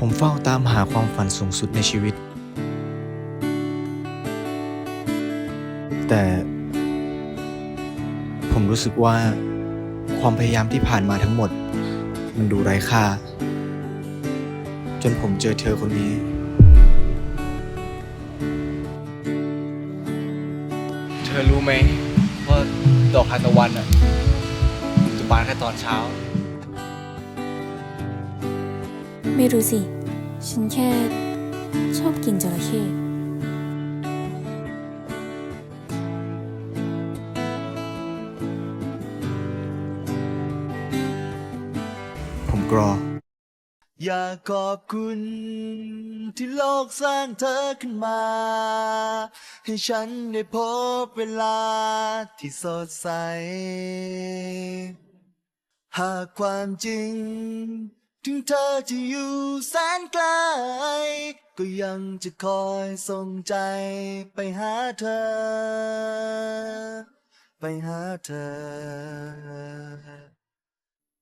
ผมเฝ้าตามหาความฝันสูงสุดในชีวิต แต่ ผมรู้สึกว่า ความพยายามที่ผ่านมาทั้งหมด มันดูไร้ค่า จนผมเจอเธอคนนี้ เธอรู้ไหมว่าดอกทานตะวันอะจะบานแค่ตอนเช้า ไม่รู้สิ ฉันแค่ชอบกินจระเข้ผมกรอ อยากขอบคุณ ที่โลกสร้างเธอขึ้นมา ให้ฉันได้พบเวลาที่สดใส หากความจริง ถึงเธอจะอยู่แสนไกล ก็ยังจะคอยส่งใจไปหาเธอ ไปหาเธอ